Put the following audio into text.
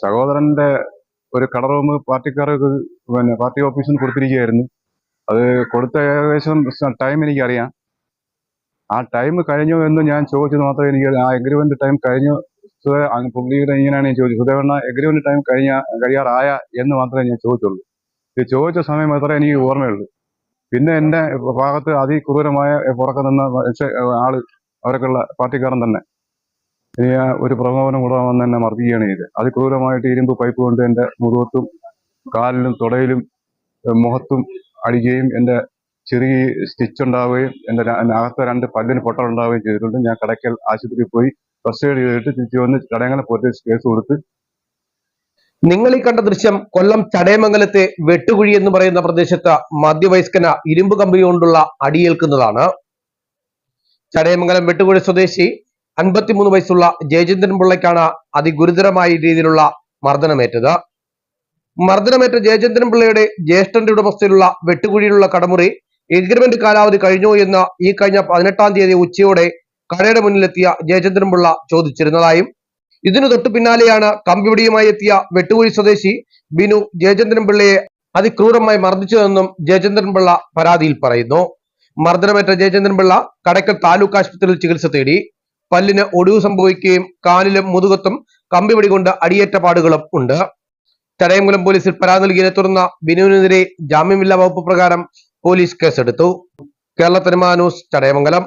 സഹോദരന്റെ ഒരു കട റൂം പാർട്ടിക്കാർക്ക് പിന്നെ പാർട്ടി ഓഫീസിന് കൊടുത്തിരിക്കുകയായിരുന്നു. അത് കൊടുത്ത ഏകദേശം ടൈം എനിക്കറിയാം. ആ ടൈം കഴിഞ്ഞോ എന്ന് ഞാൻ ചോദിച്ചത് മാത്രമേ എനിക്ക് ആ എഗ്രിമെന്റ് ടൈം കഴിഞ്ഞു. പുള്ളിയുടെ ഇങ്ങനെയാണ് ഞാൻ ചോദിച്ചത്. സുധേവണ്ണ എഗ്രിമെന്റ് ടൈം കഴിഞ്ഞ കഴിയാറായ എന്ന് മാത്രമേ ഞാൻ ചോദിച്ചുള്ളൂ. ചോദിച്ച സമയം മാത്രമേ എനിക്ക് ഓർമ്മയുള്ളൂ. പിന്നെ എന്റെ ഭാഗത്ത് അതിക്രൂരമായ പുറക്കെ നിന്ന ആൾ അവരൊക്കെയുള്ള പാർട്ടിക്കാരൻ തന്നെ. ഇനി ഒരു പ്രകോപനം കൂടാമെന്ന് തന്നെ മർദ്ദിക്കുകയാണ് ചെയ്ത് അതിക്രൂരമായിട്ട് ഇരുമ്പ് പൈപ്പ് കൊണ്ട് എന്റെ മുഖത്തും കാലിലും തുടയിലും മുഖത്തും അടിക്കുകയും എന്റെ ചെറിയ സ്റ്റിച്ച് ഉണ്ടാവുകയും എന്റെ അകത്തെ രണ്ട് പല്ലിന് പൊട്ടലുണ്ടാവുകയും ചെയ്തിട്ടുണ്ട്. ഞാൻ കടയ്ക്കൽ ആശുപത്രിയിൽ പോയി ഫസ്റ്റ് എയ്ഡ് ചെയ്തിട്ട് തിരിച്ചു വന്ന് ചടയങ്ങളെ പോലീസ് കേസ് കൊടുത്ത് നിങ്ങൾ ഈ കണ്ട ദൃശ്യം കൊല്ലം ചടയമംഗലത്തെ വെട്ടുകുഴി എന്ന് പറയുന്ന പ്രദേശത്ത് മധ്യവയസ്കന ഇരുമ്പ് കമ്പി കൊണ്ടുള്ള അടിയേൽക്കുന്നതാണ്. ചടയമംഗലം വെട്ടുകുഴി സ്വദേശി അൻപത്തിമൂന്ന് വയസ്സുള്ള ജയചന്ദ്രൻ പിള്ളയ്ക്കാണ് അതിഗുരുതരമായ രീതിയിലുള്ള മർദ്ദനമേറ്റത്. മർദ്ദനമേറ്റ ജയചന്ദ്രൻ പിള്ളയുടെ ജ്യേഷ്ഠന്റെ ഉടമസ്ഥയിലുള്ള വെട്ടുകുഴിയിലുള്ള കടമുറി എഗ്രിമെന്റ് കാലാവധി കഴിഞ്ഞു എന്ന് ഈ കഴിഞ്ഞ പതിനെട്ടാം തീയതി ഉച്ചയോടെ കടയുടെ മുന്നിലെത്തിയ ജയചന്ദ്രൻ പിള്ള ചോദിച്ചിരുന്നതായും ഇതിനു തൊട്ടു പിന്നാലെയാണ് കമ്പിപിടിയുമായി എത്തിയ വെട്ടുകുഴി സ്വദേശി ബിനു ജയചന്ദ്രൻ പിള്ളയെ അതിക്രൂരമായി മർദ്ദിച്ചതെന്നും ജയചന്ദ്രൻ പിള്ള പരാതിയിൽ പറയുന്നു. മർദ്ദനമേറ്റ ജയചന്ദ്രൻ പിള്ള കടയ്ക്കൽ താലൂക്ക് ആശുപത്രിയിൽ ചികിത്സ തേടി. പല്ലിന് ഒടിവ് സംഭവിക്കുകയും കാലിലും മുതുകത്തും കമ്പിപിടി കൊണ്ട് അടിയേറ്റ പാടുകളും ഉണ്ട് ചടയംകുളം പോലീസിൽ പരാതി നൽകിയതിനെ തുടർന്ന് ബിനുവിനെതിരെ ജാമ്യമില്ലാ വകുപ്പ് പ്രകാരം പോലീസ് കേസെടുത്തു കേരള തനിമ ന്യൂസ് ചടയമംഗലം